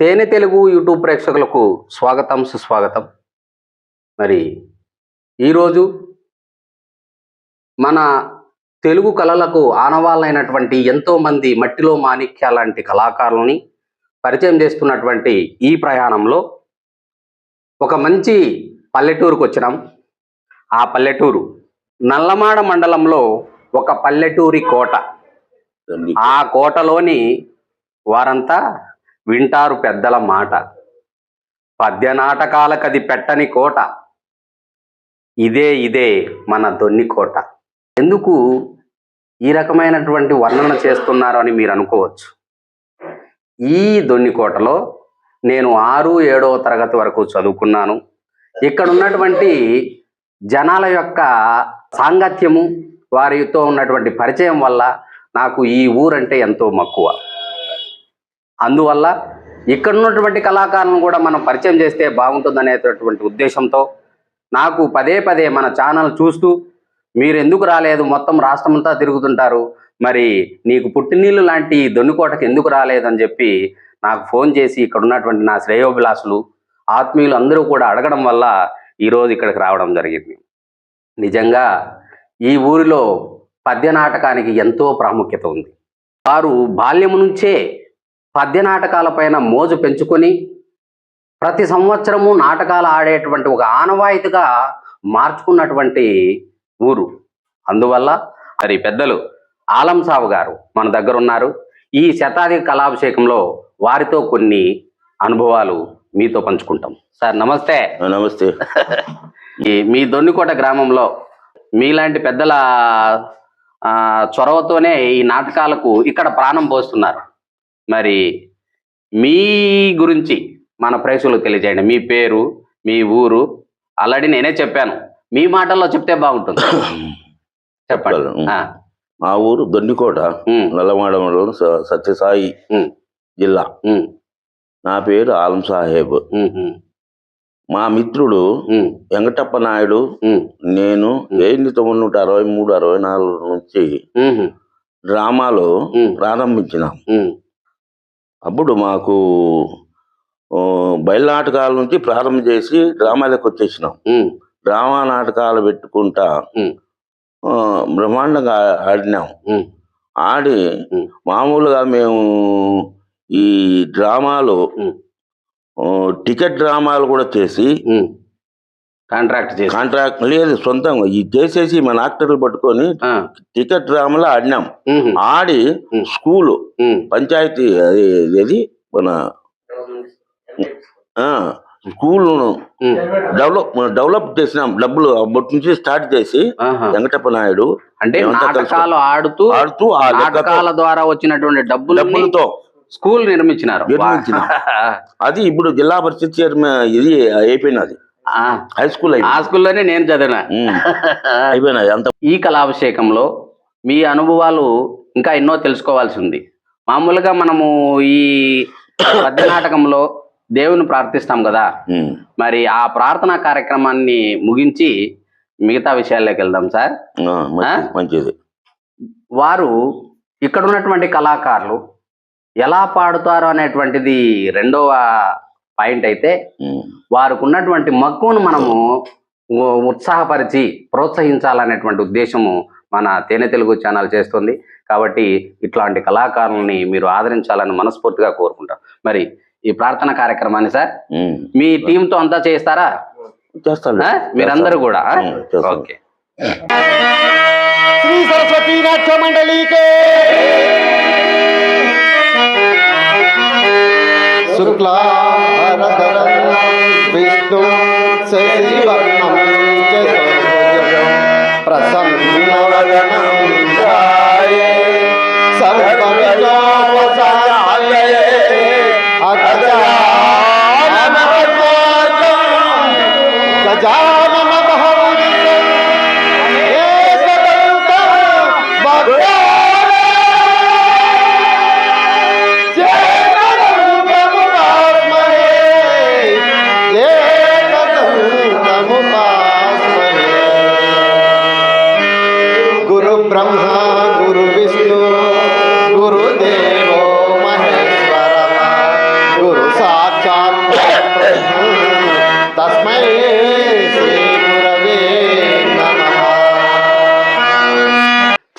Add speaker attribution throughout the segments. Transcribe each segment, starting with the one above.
Speaker 1: తేనె తెలుగు యూట్యూబ్ ప్రేక్షకులకు స్వాగతం సుస్వాగతం. మరి ఈరోజు మన తెలుగు కళలకు ఆనవాళ్ళైనటువంటి ఎంతోమంది మట్టిలో మాణిక్య లాంటి కళాకారులని పరిచయం చేస్తున్నటువంటి ఈ ప్రయాణంలో ఒక మంచి పల్లెటూరుకు వచ్చినాం. ఆ పల్లెటూరు నల్లమాడ మండలంలో ఒక పల్లెటూరి కోట. ఆ కోటలోని వారంతా వింటారు పెద్దల మాట. పద్యనాటకాలకది పెట్టని కోట. ఇదే ఇదే మన దొన్ని కోట. ఎందుకు ఈ రకమైనటువంటి వర్ణన చేస్తున్నారు అని మీరు అనుకోవచ్చు. ఈ దొన్ని కోటలో నేను ఆరు ఏడవ తరగతి వరకు చదువుకున్నాను. ఇక్కడ ఉన్నటువంటి జనాల యొక్క సాంగత్యము వారితో ఉన్నటువంటి పరిచయం వల్ల నాకు ఈ ఊరంటే ఎంతో మక్కువ. అందువల్ల ఇక్కడ ఉన్నటువంటి కళాకారులను కూడా మనం పరిచయం చేస్తే బాగుంటుందనేటటువంటి ఉద్దేశంతో నాకు పదే పదే మన ఛానల్ చూస్తూ మీరు ఎందుకు రాలేదు? మొత్తం రాష్ట్రమంతా తిరుగుతుంటారు. మరి నీకు పుట్టినీళ్ళు లాంటి దొన్నుకోటకు ఎందుకు రాలేదని చెప్పి నాకు ఫోన్ చేసి ఇక్కడ ఉన్నటువంటి నా శ్రేయోభిలాసులు ఆత్మీయులు అందరూ కూడా అడగడం వల్ల ఈరోజు ఇక్కడికి రావడం జరిగింది. నిజంగా ఈ ఊరిలో పద్య నాటకానికి ఎంతో ప్రాముఖ్యత ఉంది. వారు బాల్యము నుంచే పద్య నాటకాలపైన మోజు పెంచుకొని ప్రతి సంవత్సరము నాటకాలు ఆడేటువంటి ఒక ఆనవాయితీగా మార్చుకున్నటువంటి ఊరు. అందువల్ల మరి పెద్దలు ఆలం సావు గారు మన దగ్గర ఉన్నారు ఈ శతాధిక కళాభిషేకంలో వారితో కొన్ని అనుభవాలు మీతో పంచుకుంటాం. సార్ నమస్తే.
Speaker 2: నమస్తే.
Speaker 1: ఈ మీ దొన్నికోట గ్రామంలో మీలాంటి పెద్దల చొరవతోనే ఈ నాటకాలకు ఇక్కడ ప్రాణం పోస్తున్నారు. మరి మీ గురించి మన ప్రేక్షకులకు తెలియజేయండి. మీ పేరు మీ ఊరు ఆల్రెడీ నేనే చెప్పాను. మీ మాటల్లో చెప్తే బాగుంటుంది. చెప్పండి.
Speaker 2: మా ఊరు దొన్నికోట నల్లమాడంలో సత్యసాయి జిల్లా. నా పేరు ఆలం సాహెబ్. మా మిత్రుడు వెంకటప్ప నాయుడు నేను వెయ్యి తొమ్మిది నూట అరవై మూడు అరవై నాలుగు నుంచి డ్రామాలో ప్రారంభించినాం. అప్పుడు మాకు ఓ, బయలునాటకాల నుంచి ప్రారంభం చేసి డ్రామాలకు వచ్చేసినాం. డ్రామా నాటకాలు పెట్టుకుంటా బ్రహ్మాండంగా ఆడినాం. ఆడి. మామూలుగా మేము ఈ డ్రామాలు టికెట్ డ్రామాలు కూడా చేసి.
Speaker 1: కాంట్రాక్ట్ చేసి.
Speaker 2: కాంట్రాక్ట్ లేదు సొంతంగా. ఈ చేసేసి మన యాక్టర్లు పట్టుకొని టికెట్ డ్రామాలు ఆడినాం. ఆడి. స్కూలు పంచాయతీ అది మన
Speaker 1: ఉమ్.
Speaker 2: డెవలప్ డెవలప్ చేసినాం. డబ్బులు అప్పటి నుంచి స్టార్ట్ చేసి. వెంకటప్ప నాయుడు
Speaker 1: అంటే నాటకాలు ఆడుతూ
Speaker 2: ఆడుతూ
Speaker 1: నాటకాల ద్వారా వచ్చినటువంటి డబ్బులు
Speaker 2: డబ్బులతో
Speaker 1: స్కూల్ నిర్మించినారు.
Speaker 2: నిర్మించినాం. అది ఇప్పుడు జిల్లా పరిషత్ చైర్మన్ ఇది అయిపోయినది. హై స్కూల్
Speaker 1: ఆ స్కూల్లోనే నేను చదివిన.
Speaker 2: అంత
Speaker 1: ఈ కళాభిషేకంలో మీ అనుభవాలు ఇంకా ఎన్నో తెలుసుకోవాల్సి ఉంది. మామూలుగా మనము ఈ పద్య నాటకంలో దేవుని ప్రార్థిస్తాం కదా. మరి ఆ ప్రార్థనా కార్యక్రమాన్ని ముగించి మిగతా విషయాల్లోకి వెళ్దాం సార్.
Speaker 2: మంచిది
Speaker 1: వారు ఇక్కడ ఉన్నటువంటి కళాకారులు ఎలా పాడుతారు అనేటువంటిది రెండవ పాయింట్ అయితే వారికి ఉన్నటువంటి మక్కువను మనము ఉత్సాహపరిచి ప్రోత్సహించాలనేటువంటి ఉద్దేశము మన తేనె తెలుగు ఛానల్ చేస్తుంది. కాబట్టి ఇట్లాంటి కళాకారుల్ని మీరు ఆదరించాలని మనస్ఫూర్తిగా కోరుకుంటాం. మరి ఈ ప్రార్థన కార్యక్రమాన్ని సార్ మీ టీంతో అంతా చేస్తారా?
Speaker 2: చేస్తాను.
Speaker 1: మీరందరూ కూడా ఓకే.
Speaker 3: శ్రీ సరస్వతి నాట్య మండలికే. శుక్లా. se deriva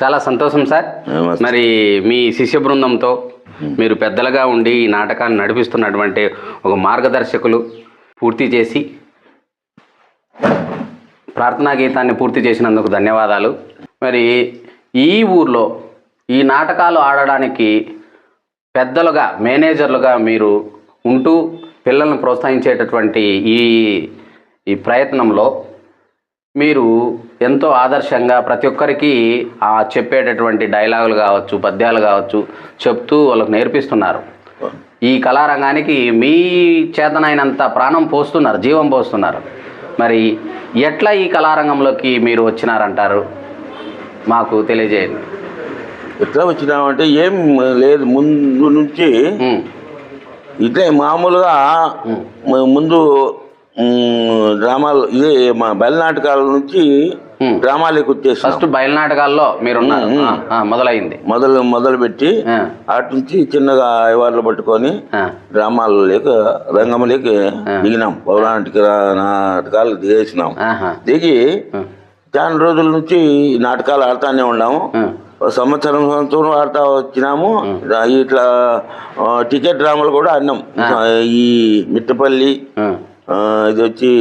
Speaker 1: చాలా సంతోషం సార్. మరి మీ శిష్య బృందంతో మీరు పెద్దలుగా ఉండి ఈ నాటకాన్ని నడిపిస్తున్నటువంటి ఒక మార్గదర్శకులు పూర్తి చేసి ప్రార్థనా గీతాన్ని పూర్తి చేసినందుకు ధన్యవాదాలు. మరి ఈ ఊర్లో ఈ నాటకాలు ఆడడానికి పెద్దలుగా మేనేజర్లుగా మీరు ఉంటూ పిల్లల్ని ప్రోత్సహించేటటువంటి ఈ ఈ ప్రయత్నంలో మీరు ఎంతో ఆదర్శంగా ప్రతి ఒక్కరికి ఆ చెప్పేటటువంటి డైలాగులు కావచ్చు పద్యాలు కావచ్చు చెప్తూ వాళ్ళకు నేర్పిస్తున్నారు. ఈ కళారంగానికి మీ చేతనైనంత ప్రాణం పోస్తున్నారు జీవం పోస్తున్నారు. మరి ఎట్లా ఈ కళారంగంలోకి మీరు వచ్చినారంటారు? మాకు తెలియజేయండి.
Speaker 2: ఎట్లా వచ్చినామంటే ఏం లేదు ముందు నుంచి ఇట్లే మామూలుగా ముందు డ్రామాలు ఇదే మా బయలునాటకాల నుంచి
Speaker 1: ఉమ్.
Speaker 2: డ్రామాలకు వచ్చేసాం
Speaker 1: ఫస్ట్ బయలునాటకాల్లో మీరున్నారు. ఆ, ఆ, మొదలైంది.
Speaker 2: మొదలు మొదలు పెట్టి
Speaker 1: ఆ,
Speaker 2: అటు నుంచి చిన్నగా అయ్యవార్లు పట్టుకొని
Speaker 1: ఆ,
Speaker 2: డ్రామాలు లేక రంగంలోకి దిగినాం. పౌరాణిక నాటకాలు దిగేసినాం. దిగి చాలా రోజుల నుంచి ఈ నాటకాలు ఆడుతానే ఉన్నాము. సంవత్సరం సంవత్సరం ఆడుతా వచ్చినాము. ఇట్లా టికెట్ డ్రామాలు కూడా ఆడినాం. ఈ మిట్టపల్లి ఇది వచ్చి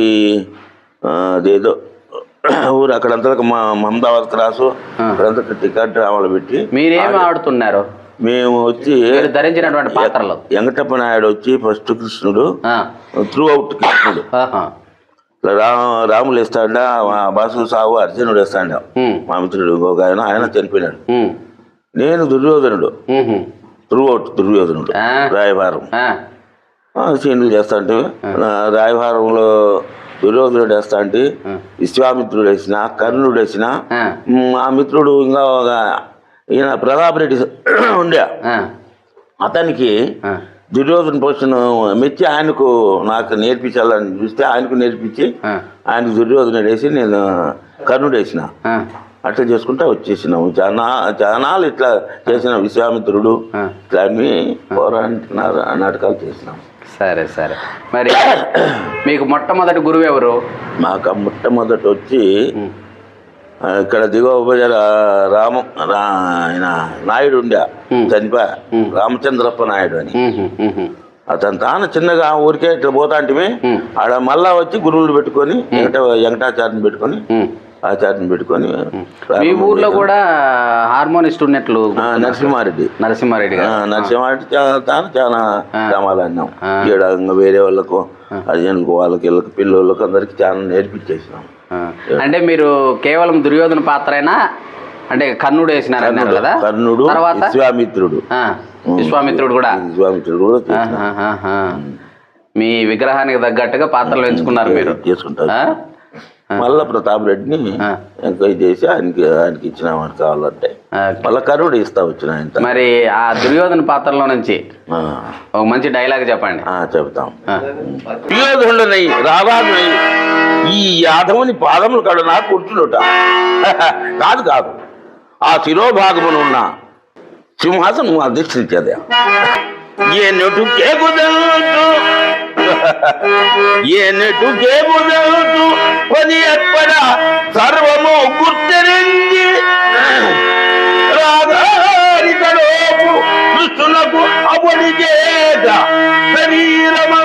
Speaker 2: అదేదో ఊరు అక్కడంతా మా మహమ్మదాబాద్ క్రాసు అక్కడంతా టికెట్ డ్రామాలు పెట్టి
Speaker 1: మీరేం ఆడుతున్నారు?
Speaker 2: మేము వచ్చి
Speaker 1: ధరించినటువంటి పాత్రలు?
Speaker 2: వెంకటప్ప నాయుడు వచ్చి ఫస్ట్ కృష్ణుడు త్రూ అవుట్ కృష్ణుడు. రాములు వేస్తాడ బాసు సాగు అర్జునుడు వేస్తాడ. మా మిత్రుడు ఇంకొక ఆయన ఆయన చనిపోయినాడు. నేను దుర్యోధనుడు. త్రూ అవుట్ దుర్యోధనుడు. రాయభారం సీన్లు చేస్తా అంటే రాయభారంలో దుర్యోధనుడు వేస్తా అంటే విశ్వామిత్రుడు వేసిన కర్ణుడు వేసిన
Speaker 1: ఆ,
Speaker 2: మిత్రుడు ఇంకా ఒక ఈయన ప్రతాప్ రెడ్డి ఉండే. అతనికి దుర్యోధన పోషణ మెచ్చి ఆయనకు నాకు నేర్పించాలని చూస్తే ఆయనకు నేర్పించి ఆయనకు దుర్యోధన వేసి నేను కర్ణుడు వేసిన. అట్లా చేసుకుంటా వచ్చేసినాము చాలా చాలాలు ఇట్లా చేసిన విశ్వామిత్రుడు. ఇట్లా అన్ని నా- నాటకాలు చేసినాం.
Speaker 1: సరే సరే. మరి మీకు మొట్టమొదటి గురువు ఎవరు?
Speaker 2: మాకు మొట్టమొదటి వచ్చి ఇక్కడ దిగువ బజార్ రామ ఆయన నాయుడు ఉండే. చనిపోయా రామచంద్రప్ప నాయుడు అని. అతను తాను చిన్నగా ఊరికే ఇట్లా పోతా అంటే ఆడ మళ్ళా వచ్చి గురువులు పెట్టుకొని వెంకట వెంకటాచార్యని పెట్టుకొని
Speaker 1: ఉమ్.
Speaker 2: ఆచార్యని పెట్టుకొని
Speaker 1: మీ ఊర్లో కూడా హార్మోనిస్ట్ ఉన్నట్లు
Speaker 2: నరసింహారెడ్డి.
Speaker 1: నరసింహారెడ్డి
Speaker 2: నరసింహారెడ్డి చాలా తాను చాలా గ్రామాలు అన్నాం ఇంకా వేరే వాళ్ళకు అర్జునులకు వాళ్ళకి వీళ్ళకి పిల్లలకు అందరికి చాలా నేర్పించేసినాం.
Speaker 1: అంటే మీరు కేవలం దుర్యోధన పాత్రైనా అంటే కర్ణుడు వేసినారన్నారు కదా?
Speaker 2: కర్ణుడు
Speaker 1: తర్వాత?
Speaker 2: విశ్వామిత్రుడు.
Speaker 1: విశ్వామిత్రుడు కూడా.
Speaker 2: విశ్వామిత్రుడు కూడా.
Speaker 1: మీ విగ్రహానికి తగ్గట్టుగా పాత్రలు ఎంచుకున్నారు మీరు.
Speaker 2: చేసుకుంటారు? మళ్ళా ప్రతాప్ రెడ్డిని. ఎంకరేజ్ చేసి ఆయనకి ఆయనకి ఇచ్చినామని కావాలంటే. మళ్ళా కరుడు ఇస్తా వచ్చిన ఆయన
Speaker 1: మరి ఆ దుర్యోధన పాత్రలో నుంచి ఒక మంచి డైలాగ్ చెప్పండి.
Speaker 2: ఆ. దుర్యోధనుడనై రాధానుడై ఈ యాదవుని పాదములు కడు నాకు కూర్చునుట కాదు కాదు. ఆ శిరోభాగమునున్న సింహాసనం అధిష్ఠించదే. ఏ నెటుకే కుదరదు. ఏ నెటుకే కుదరదు పని ఎక్కడ? సర్వము గుర్తెరింది రాధారికలోపు కృష్ణులకు అవడిగేట శరీరమందు ఈ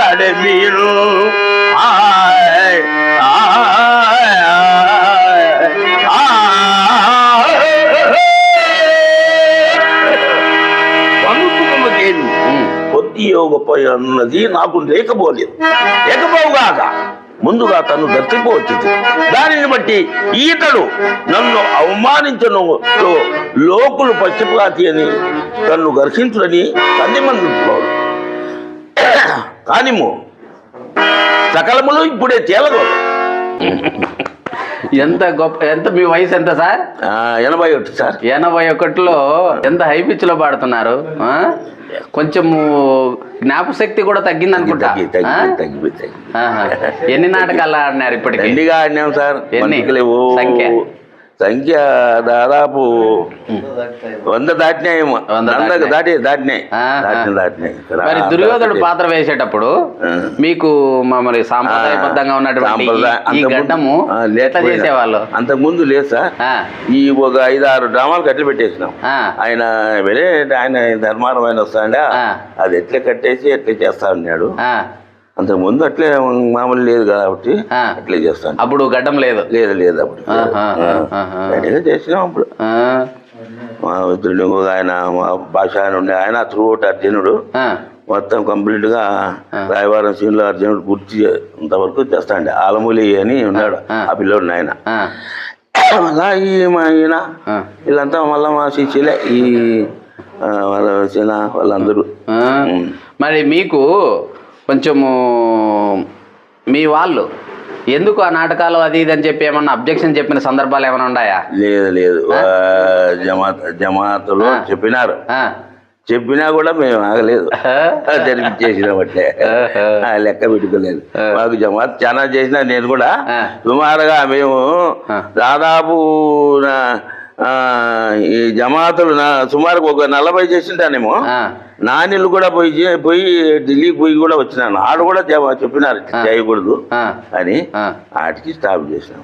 Speaker 2: ఆడే మీరు. ఆయ్, ఆయ్, అన్నది నాకు లేకపోలేదు. లేకపోగాక ముందుగా తను దర్శిపోవచ్చింది దానిని బట్టి ఈతడు నన్ను అవమానించను. లోకులు పచ్చిపాతి అని తన్ను ఘర్షించుడని కందిమందుతున్నాడు కానిము. సకలములు ఇప్పుడే తేలదు.
Speaker 1: ఎంత గొప్ప ఎంత మీ వయసు ఎంత సార్?
Speaker 2: ఎనభై ఒకటి సార్.
Speaker 1: ఎనభై ఒకటిలో ఎంత హై పిచ్లో పాడుతున్నారు ఆ? కొంచెము జ్ఞాపశక్తి కూడా తగ్గింది అనుకుంటా. ఎన్ని నాటకాలు ఆడినారు ఇప్పటికి?
Speaker 2: దండిగా ఆడినాం సార్?
Speaker 1: ఎన్ని? సంఖ్య?
Speaker 2: సంఖ్య దాదాపు వంద దాటినాయేమో వందకు. దాటి దాటినాయి
Speaker 1: ఆహా.
Speaker 2: దాటినాయి దాటినాయి
Speaker 1: మరి దుర్యోధనుడు పాత్ర వేసేటప్పుడు. మీకు మ- మరి సాంప్రదాయబద్ధంగా ఉన్నటువంటి గడ్డము ఎట్లా. చేసేవాళ్ళు
Speaker 2: అంతకు ముందు లేదు సార్ ఈ ఒక ఐదు ఆరు డ్రామాలు కట్టి పెట్టేసినాం ఆయన వేరే ఆయన ధర్మారం ఆయన వస్తాడా. అది ఎట్లా కట్టేసి ఎట్లా చేస్తా ఉన్నాడు. అంతకు ముందు అట్లే మామూలు లేదు కాబట్టి. అట్లే చేస్తాను.
Speaker 1: అప్పుడు గడ్డం లేదు.
Speaker 2: లేదు లేదు అప్పుడు. రెడీగా చేసినాం అప్పుడు. మా మిత్రుడు ఇంకొక ఆయన మా భాష ఆయన ఉండే ఆయన త్రూఅవుట్ అర్జునుడు. మొత్తం కంప్లీట్గా రాయవారం సీన్లో అర్జునుడు పూర్తి ఇంతవరకు చేస్తాండి. ఆలమూలి అని ఉన్నాడు
Speaker 1: ఆ.
Speaker 2: పిల్లోడు ఆయన అలా ఈ మా ఈయన. వీళ్ళంతా మళ్ళా మా శిష్యులే ఈ వాళ్ళ వచ్చిన వాళ్ళందరూ.
Speaker 1: మరి మీకు కొంచెము మీ వాళ్ళు ఎందుకు ఆ నాటకాలు అది ఇది అని చెప్పి ఏమన్నా అబ్జెక్షన్ చెప్పిన సందర్భాలు ఏమైనా ఉన్నాయా
Speaker 2: లేదు లేదు జమాత్ జమాతులు. చెప్పినారు. చెప్పినా కూడా మేము ఆగలేదు
Speaker 1: ఆ.
Speaker 2: జరిపించేసిన బట్టే
Speaker 1: ఆహా.
Speaker 2: ఆ, లెక్క పెట్టుకోలేదు. మాకు జమాత్ చాలా చేసినా నేను కూడా. సుమారుగా మేము. దాదాపు ఈ జమాతులు నా సుమారుగా ఒక నలభై చేసింటానేమో. నాణ్యులు కూడా పోయి పోయి ఢిల్లీకి పోయి కూడా వచ్చినాను ఆడు కూడా చెప్పినారు. చేయకూడదు. అని
Speaker 1: ఆ.
Speaker 2: వాటికి స్టాప్ చేసినాం.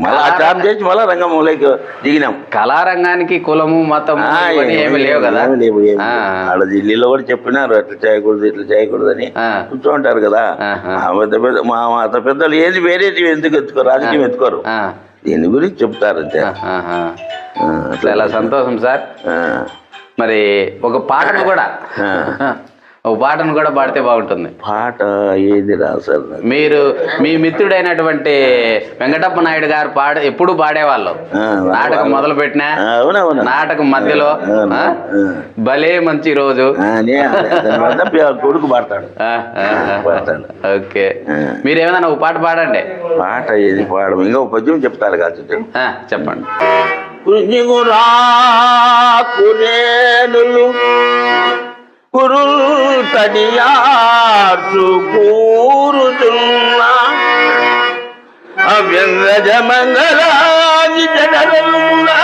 Speaker 2: మళ్ళీ ఆ స్టాప్ చేసి మళ్ళీ రంగంలోకి దిగినాం
Speaker 1: కళారంగానికి కులము ఇవన్నీ ఏమి లేవు కదా.
Speaker 2: ఆడ ఢిల్లీలో కూడా చెప్పినారు అట్లా చేయకూడదు ఇట్లా చేయకూడదు అని. కూర్చోంటారు కదా పెద్ద పెద్ద మా మాత పెద్దలు ఏది వేరేటివి ఎందుకు ఎత్తుకోరు రాజకీయం ఎత్తుకోరు. దీని గురించి చెప్తారు అంతే
Speaker 1: ఆహా.
Speaker 2: ఆ,
Speaker 1: చాలా సంతోషం సార్? మరి ఒక పాటను కూడా.
Speaker 2: ఆ.
Speaker 1: ఒక పాటను కూడా పాడితే బాగుంటుంది.
Speaker 2: పాట ఏది రాసారు?
Speaker 1: మీరు మీ మిత్రుడైనటువంటి వెంకటప్ప నాయుడు గారు పాడ ఎప్పుడు పాడేవాళ్ళు.
Speaker 2: ఆ,
Speaker 1: నాటకం మొదలు పెట్టినా నాటకం మధ్యలో
Speaker 2: అవును,
Speaker 1: ఆ?
Speaker 2: ఆ.
Speaker 1: భలే మంచి రోజు.
Speaker 2: కొడుకు పాడతాడు.
Speaker 1: ఆ, ఆ, ఆ.
Speaker 2: పాడతాడు.
Speaker 1: ఓకే. మీరు ఏమైనా ఒక పాట పాడండి.
Speaker 2: పాట ఏది పాడము? ఇంకా ఒక పద్యం చెప్తారు కాదు
Speaker 1: ఆ, చెప్పండి.
Speaker 2: కురేనులు కురుల్ తడియార్చు కూరుతున్నా అవ్యంగజ మంగళాది జడరున్నా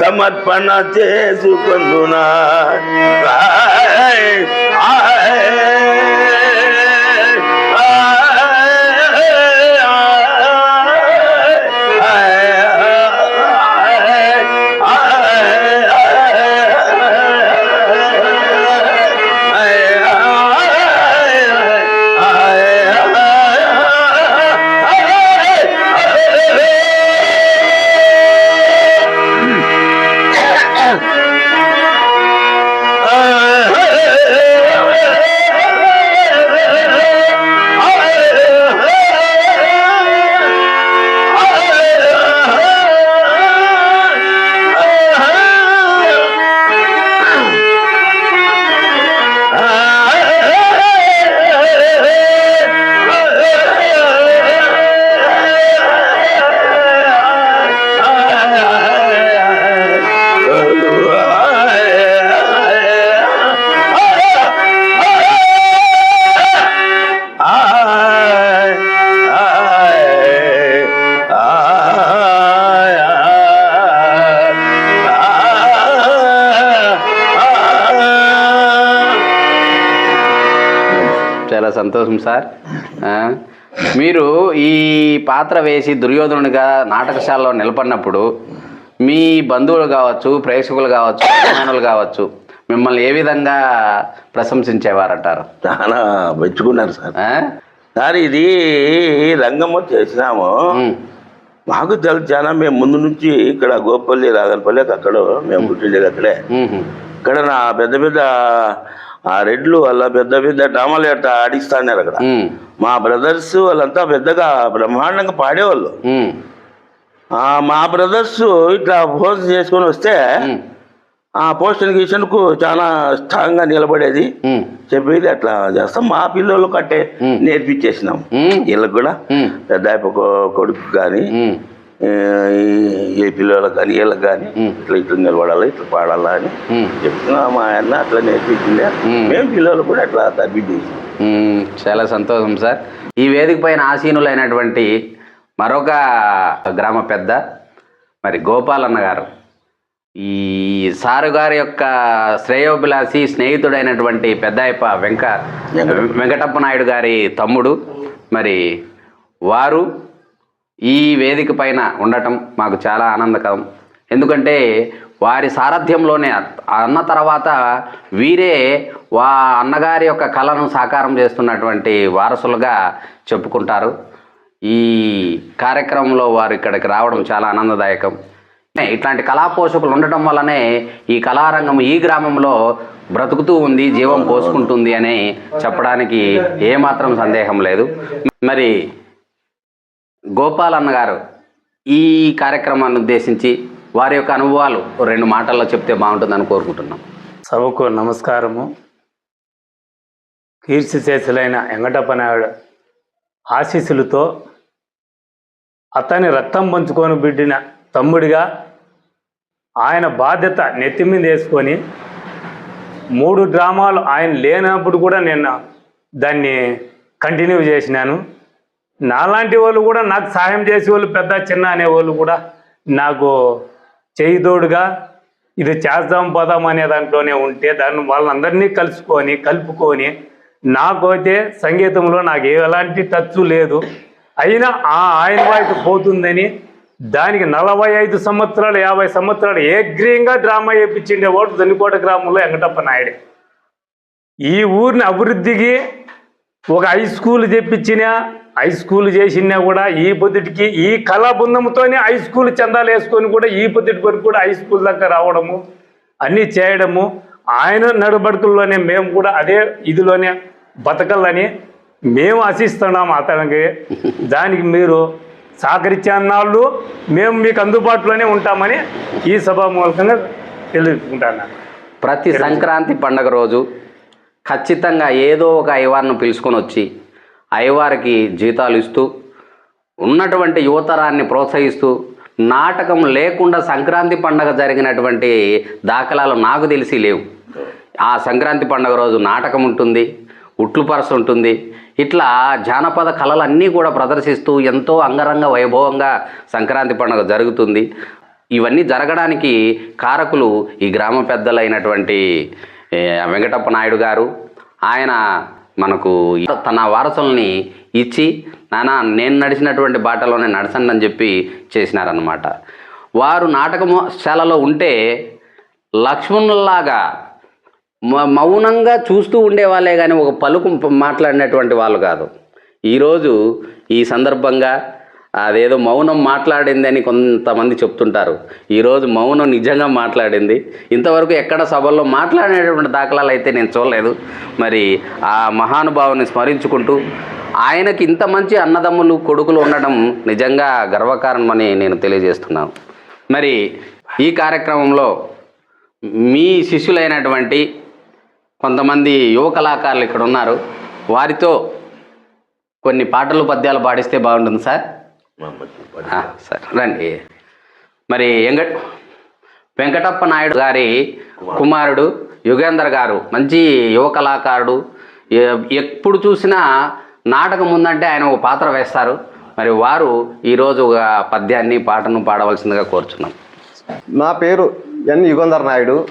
Speaker 2: సమర్పణ చేసుకుందునా ఆయ్,
Speaker 1: సంతోషం సార్. మీరు ఈ పాత్ర వేసి దుర్యోధనుడిగా నాటకశాలలో నిలబడినప్పుడు మీ బంధువులు కావచ్చు ప్రేక్షకులు కావచ్చు అభిమానులు కావచ్చు మిమ్మల్ని ఏ విధంగా ప్రశంసించేవారంటారు?
Speaker 2: చాలా మెచ్చుకున్నారు సార్? సార్ ఇది రంగము చేసినాము. మాకు తెలుసు చాలా మేము ముందు నుంచి ఇక్కడ గోపల్లి రాగలపల్లి అక్కడ మేము పుట్టిండేది అక్కడే. ఇక్కడ నా పెద్ద పెద్ద ఆ రెడ్లు వాళ్ళ పెద్ద పెద్ద డ్రామాలు అట్లా ఆడిస్తాన్నారు అక్కడ. మా బ్రదర్స్ వాళ్ళంతా పెద్దగా బ్రహ్మాండంగా పాడేవాళ్ళు. మా బ్రదర్స్ ఇట్లా పోస్ట్ చేసుకొని వస్తే ఆ పోస్ట్కు చాలా స్ట్రాంగ్గా నిలబడేది.
Speaker 1: ఉమ్,
Speaker 2: చెప్పేది అట్లా చేస్తాం. మా పిల్లలు కట్టే. నేర్పించేసినాం. వీళ్ళకి కూడా పెద్ద కొడుకు కానీ ఏ పిల్లలకు కానీ వీళ్ళకి కానీ. ఇట్లా ఇట్లా నిలబడాలి ఇట్లా పాడాలా అని. చెప్తున్నా మా ఆయన అట్లా నేర్పించిందే. మేము పిల్లలు కూడా అట్లా
Speaker 1: మ్మ్. చాలా సంతోషం సార్ ఈ వేదిక పైన ఆసీనులైనటువంటి మరొక గ్రామ పెద్ద మరి గోపాలన్న గారు ఈ సారు గారి యొక్క శ్రేయోభిలాషి స్నేహితుడైనటువంటి పెద్దాయప వెంక వెంకటప్ప నాయుడు గారి తమ్ముడు మరి వారు ఈ వేదిక పైన ఉండటం మాకు చాలా ఆనందకరం. ఎందుకంటే వారి సారథ్యంలోనే అన్న తర్వాత వీరే వా అన్నగారి యొక్క కళను సాకారం చేస్తున్నటువంటి వారసులుగా చెప్పుకుంటారు. ఈ కార్యక్రమంలో వారు ఇక్కడికి రావడం చాలా ఆనందదాయకం. ఇట్లాంటి కళా పోషకులు ఉండటం వల్లనే ఈ కళారంగం ఈ గ్రామంలో బ్రతుకుతూ ఉంది జీవం పోసుకుంటుంది అని చెప్పడానికి ఏమాత్రం సందేహం లేదు. మరి గోపాలన్న గారు ఈ కార్యక్రమాన్ని ఉద్దేశించి వారి యొక్క అనుభవాలు రెండు మాటల్లో చెప్తే బాగుంటుందని కోరుకుంటున్నాం.
Speaker 4: సభకు నమస్కారము. కీర్తిశేషులైన వెంకటప్ప నాయుడు ఆశీస్సులతో అతని రక్తం పంచుకొని బిడ్డిన తమ్ముడిగా ఆయన బాధ్యత నెత్తి మీద వేసుకొని మూడు డ్రామాలు ఆయన లేనప్పుడు కూడా నేను దాన్ని కంటిన్యూ చేసినాను. నాలాంటి వాళ్ళు కూడా నాకు సహాయం చేసే వాళ్ళు పెద్ద చిన్న అనే వాళ్ళు కూడా నాకు చేయిదోడుగా ఇది చేద్దాం పోదాం అనే దాంట్లోనే ఉంటే దాన్ని వాళ్ళందరినీ కలుసుకొని కలుపుకొని నాకైతే సంగీతంలో నాకు ఎలాంటి టచ్ లేదు. అయినా ఆ ఆయన వాయికి పోతుందని దానికి నలభై ఐదు సంవత్సరాలు యాభై సంవత్సరాలు ఏగ్రీయంగా డ్రామా వేయించిండే వాడు దొన్నికోట గ్రామంలో వెంకటప్ప నాయుడు. ఈ ఊరిని అభివృద్ధికి ఒక హై స్కూల్ తెప్పించిన హై స్కూల్ చేసినా కూడా ఈ పొద్దుటికి ఈ కళా బృందంతోనే హై స్కూల్ చందాలు వేసుకొని కూడా ఈ పొద్దుటి వరకు కూడా హై స్కూల్ దాకా రావడము అన్నీ చేయడము. ఆయన నడుబడుకుల్లోనే మేము కూడా అదే ఇదిలోనే బతకాలని మేము ఆశిస్తున్నాం అతనికి. దానికి మీరు సహకరించన్నాళ్ళు మేము మీకు అందుబాటులోనే ఉంటామని ఈ సభ మూలకంగా తెలుసుకుంటాను
Speaker 1: ప్రతి సంక్రాంతి పండగ రోజు ఖచ్చితంగా ఏదో ఒక అయ్యవారిని పిలుచుకొని వచ్చి అయ్యవారికి జీతాలు ఇస్తూ ఉన్నటువంటి యువతరాన్ని ప్రోత్సహిస్తూ నాటకం లేకుండా సంక్రాంతి పండగ జరిగినటువంటి దాఖలాలు నాకు తెలిసి లేవు. ఆ సంక్రాంతి పండగ రోజు నాటకం ఉంటుంది ఉట్లు పరస ఉంటుంది ఇట్లా జానపద కళలన్నీ కూడా ప్రదర్శిస్తూ ఎంతో అంగరంగ వైభవంగా సంక్రాంతి పండుగ జరుగుతుంది. ఇవన్నీ జరగడానికి కారకులు ఈ గ్రామ పెద్దలైనటువంటి వెంకటప్ప నాయుడు గారు ఆయన మనకు తన వారసుల్ని ఇచ్చి నానా నేను నడిచినటువంటి బాటలోనే నడచండి అని చెప్పి చేసినారనమాట వారు నాటకశాలలో ఉంటే లక్ష్మణుల్లాగా మ- మౌనంగా చూస్తూ ఉండేవాళ్ళే కానీ ఒక పలుకు మాట్లాడినటువంటి వాళ్ళు కాదు. ఈరోజు ఈ సందర్భంగా అదేదో మౌనం మాట్లాడిందని కొంతమంది చెప్తుంటారు. ఈరోజు మౌనం నిజంగా మాట్లాడింది. ఇంతవరకు ఎక్కడ సభల్లో మాట్లాడేటువంటి దాఖలాలు అయితే నేను చూడలేదు. మరి ఆ మహానుభావుని స్మరించుకుంటూ ఆయనకి ఇంత మంచి అన్నదమ్ములు కొడుకులు ఉండడం నిజంగా గర్వకారణమని నేను తెలియజేస్తున్నాను. మరి ఈ కార్యక్రమంలో మీ శిష్యులైనటువంటి కొంతమంది యువ కళాకారులు ఇక్కడ ఉన్నారు వారితో కొన్ని పాటలు పద్యాలు పాడిస్తే బాగుంటుంది సార్. సార్ రండి. మరి వెంకట వెంకటప్ప నాయుడు గారి కుమారుడు. యుగేందర్ గారు మంచి యువ కళాకారుడు. ఎ- ఎప్పుడు చూసినా నాటకం ఉందంటే ఆయన ఒక పాత్ర వేస్తారు. మరి వారు ఈరోజు ఒక పద్యాన్ని పాటను పాడవలసిందిగా కోరుచున్నాం.
Speaker 3: నా పేరు ఎన్ యుగంధర్ నాయుడు.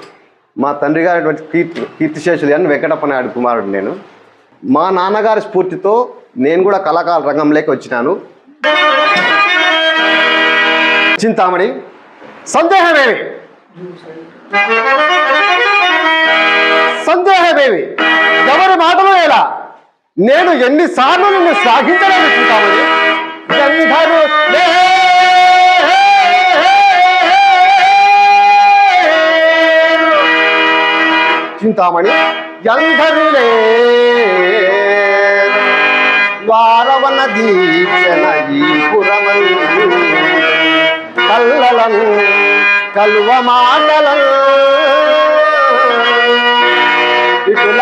Speaker 3: మా తండ్రి గారి కీర్తి కీర్తిశేషులు ఎన్ వెంకటప్ప నాయుడు కుమారుడు నేను. మా నాన్నగారి స్ఫూర్తితో నేను కూడా కళాకార రంగంలోకి వచ్చినాను. చింతామణి సందేహమేమి సందేహమేమి ఎవరి మాటలు ఎలా నేను ఎన్నిసార్లు నిన్ను శ్లాఘించలేదు చింతామణి గంధర్వు లే చింతామణి గంధర్వులే వారవన దీక్షణ ఈ పురమందు కల్లలం కలువ మాటలం. ఇటుల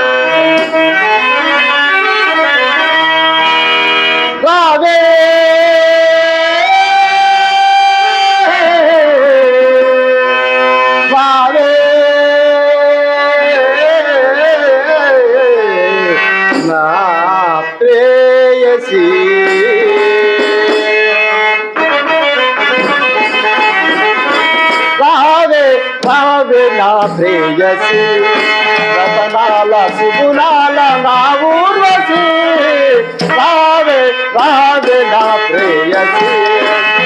Speaker 3: ప్రేయసి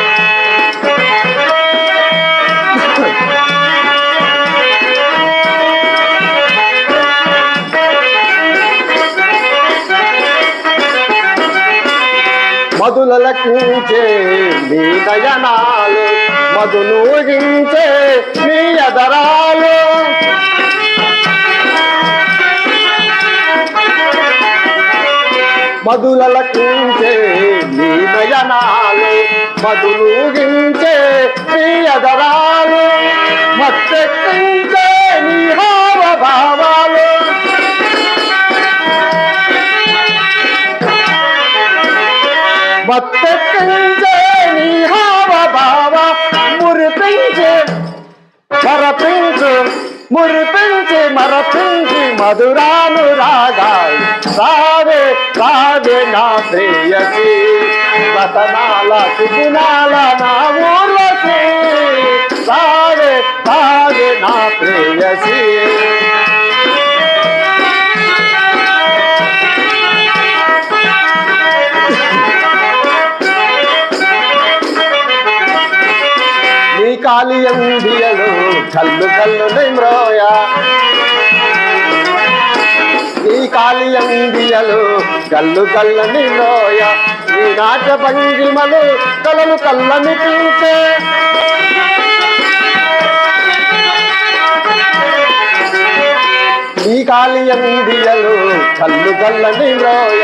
Speaker 3: మధులకించే నీ నయనాలు మధునూగించే నీ ఎదరాలు మధులకించే నీ నయనాలు మధునూగించే నీ ఎదరాలు మత్తెక్కించే నీ హావభావాలు. మత్తెక్కించే నీ హావ మురిపించే మరపించు మురిపించి మరపించి మధురాను రాగా రావే నా ప్రేయసి రతనాల సుగుణాల నా ఊర్వశి రావే రావే నా ప్రేయసి నీ కాలి అందియలు కల్లు కల్లు నిమ్రోయా నీ కాలి అందియలు కల్లు కల్లు నిమ్రోయ నాట్య భంగిమలు కలలు కళ్ళని పీచే ఈ కాలి అందియలు కల్లు కల్లని రోయ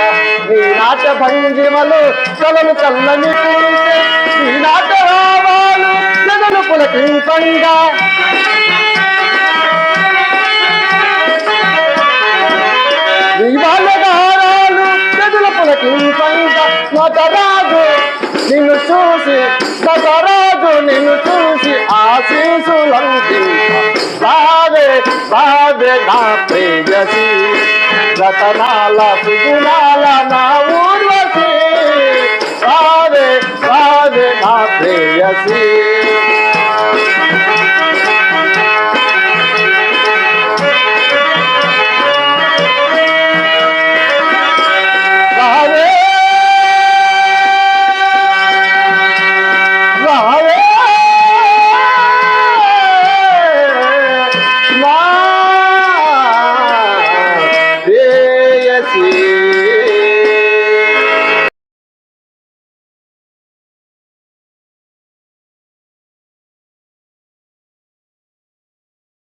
Speaker 3: నీ నాట భంగిమలు కలలు కళ్ళని పీచే ఈ నాట రావాలు జగలు పులకింపంగా. నీ వాళ్ళ దారాలు జగల పులకింపంగా నటరాజు నిన్ను చూసి నటరాజు నిన్ను చూసి ఆశీసులంకి రావే రావే నా ప్రేయసి. రతనాల సుగుణాల నా ఊర్వశి. రావే రావే నా ప్రేయసి.